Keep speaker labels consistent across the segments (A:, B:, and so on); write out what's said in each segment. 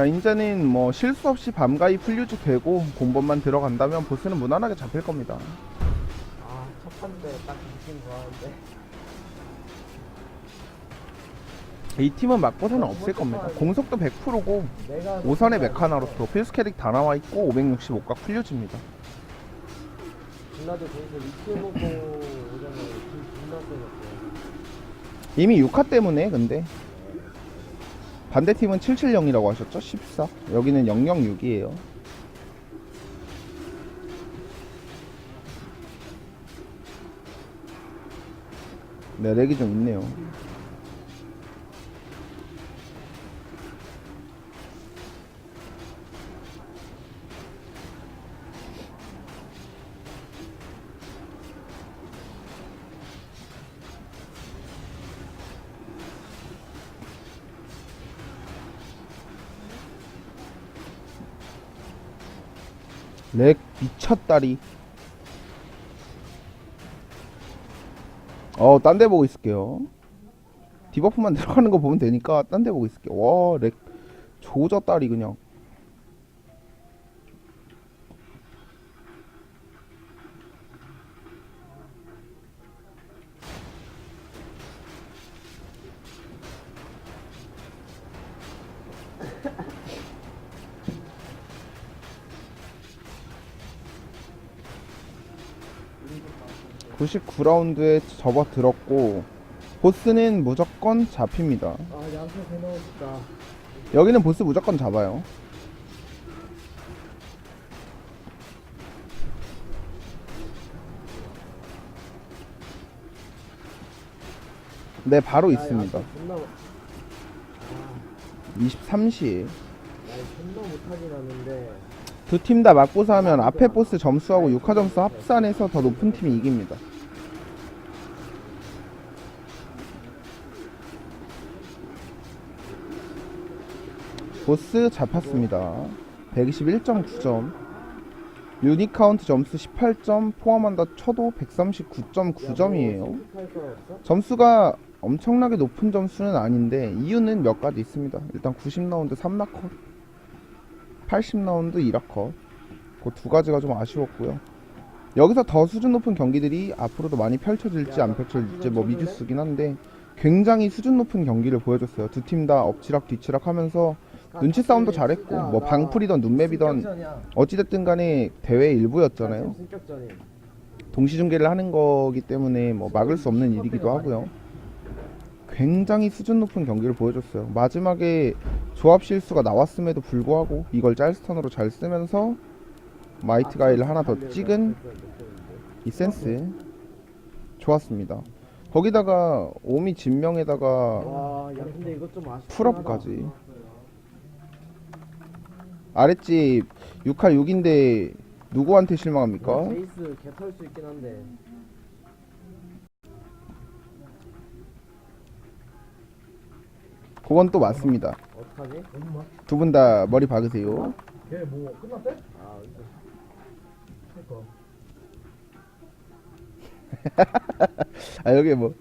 A: 자 이제는 뭐 실수 없이 밤가이 풀유지 되고 공범만 들어간다면 보스는 무난하게 잡힐 겁니다
B: 아, 첫 번째 딱 느낌 좋아하는데.
A: 이 팀은 막보사는 없을 겁니다 공속도 100%고
B: 내가
A: 5선의 메카나로토 필수 캐릭 다 나와 있고 565각 풀유지입니다
B: 거기서 오잖아요. 존나.
A: 이미 6화 때문에 근데 반대팀은 770이라고 하셨죠? 14 여기는 006이에요. 네 렉이 좀 있네요 렉 미쳤다리. 어 딴 데 보고 있을게요. 디버프만 들어가는 거 보면 되니까 딴 데 보고 있을게요. 와렉 조졌다리 그냥 구십구 라운드에 접어들었고 보스는 무조건 잡힙니다.
B: 아, 넣고 싶다.
A: 여기는 보스 무조건 잡아요. 네 바로 있습니다.
B: 야, 존나, 못-
A: 23시.
B: 야, 존나 못하긴 하는데.
A: 두 팀다 맞보사하면 앞에 보스 점수하고 6화 점수 합산해서 더 높은 팀이 이깁니다. 보스 잡혔습니다. 121.9점. 유닛 카운트 점수 18점 포함한다 쳐도 139.9점이에요.
B: 할거 없어?
A: 점수가 엄청나게 높은 점수는 아닌데 이유는 몇 가지 있습니다. 일단 90라운드 3라컷, 80라운드 2라컷. 그두 가지가 좀 아쉬웠고요. 여기서 더 수준 높은 경기들이 앞으로도 많이 펼쳐질지 안 펼쳐질지 뭐 미지수긴 한데 굉장히 수준 높은 경기를 보여줬어요. 두 팀 다 엎치락 뒤치락 하면서 눈치 싸움도 잘했고 뭐 방풀이던 눈맵이던. 어찌됐든 간에 대회 일부였잖아요. 동시 중계를 하는 거기 때문에 뭐 막을 수 없는 일이기도 하고요. 굉장히 수준 높은 경기를 보여줬어요. 마지막에 조합 실수가 나왔음에도 불구하고 이걸 짤스턴으로 잘 쓰면서 마이트 가이를 하나 더 찍은 이 센스 좋았습니다. 거기다가 오미 진명에다가. 풀업까지 아랫집 6할 6인데 누구한테 실망합니까?
B: 제이스 개털 수 있긴 한데.
A: 그건 또 맞습니다.
B: 어떡하지?
A: 두분 다 머리 박으세요.
C: 걔뭐 끝났대?
B: 아, 이거.
C: 그니까
A: 아 여기 뭐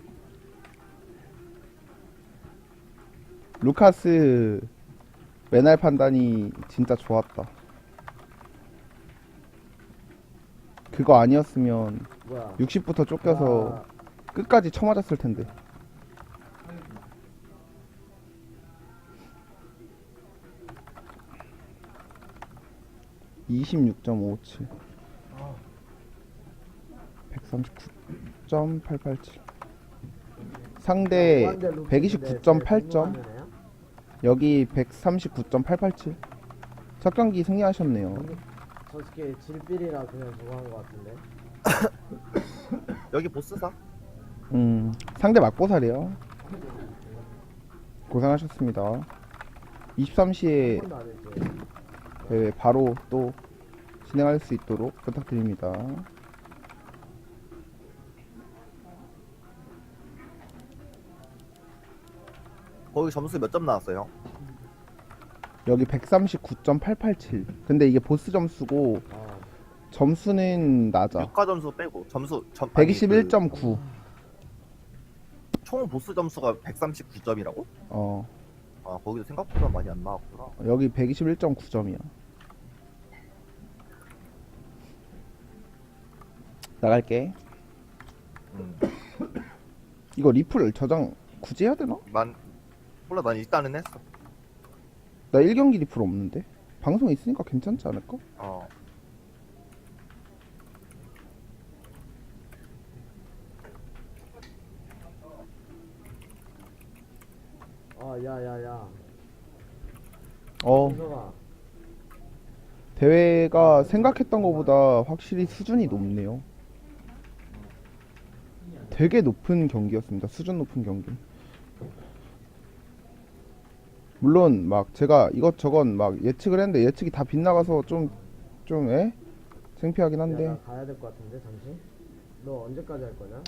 A: 루카스 맨날 판단이 진짜 좋았다. 그거 아니었으면
B: 뭐야?
A: 60부터 쫓겨서
B: 아,
A: 끝까지 쳐맞았을 텐데. (26.57) 139.887 상대
B: 무한대 루프인데
A: 129.8점
B: 공무원이네요?
A: 여기 139.887 첫 경기 승리하셨네요
B: 저 새끼 질필이라 그냥 저거 한거 같은데.
D: 여기 보스사?
A: 음 상대 막보살이요 고생하셨습니다 23시에
B: 한 번도 안 했지.
A: 대회 바로 또 진행할 수 있도록 부탁드립니다.
D: 거기 점수 몇 점 나왔어요?
A: 여기 139.887. 근데 이게 보스 점수고
B: 아,
A: 점수는 낮아.
D: 6가 점수 빼고 점수 점, 아니,
A: 121.9.
D: 그, 총 보스 점수가 139점이라고?
A: 어.
D: 아 거기도 생각보다 많이 안 나왔구나.
A: 여기 121.9점이야. 나갈게.
D: 음.
A: 이거 리플 저장 굳이 해야 되나?
D: 난 몰라 난 일단은 했어.
A: 나 1경기 리플 없는데. 방송 있으니까 괜찮지 않을까?
D: 어.
B: 야, 야, 야.
A: 어. 대회가 생각했던 것보다 확실히 수준이 높네요. 되게 높은 경기였습니다. 수준 높은 경기. 물론 막 제가 이것저것 막 예측을 했는데 예측이 다 빗나가서 좀좀 에? 창피하긴
B: 야,
A: 한데
B: 나 가야 될 것 같은데, 잠시? 너 언제까지 할 거냐?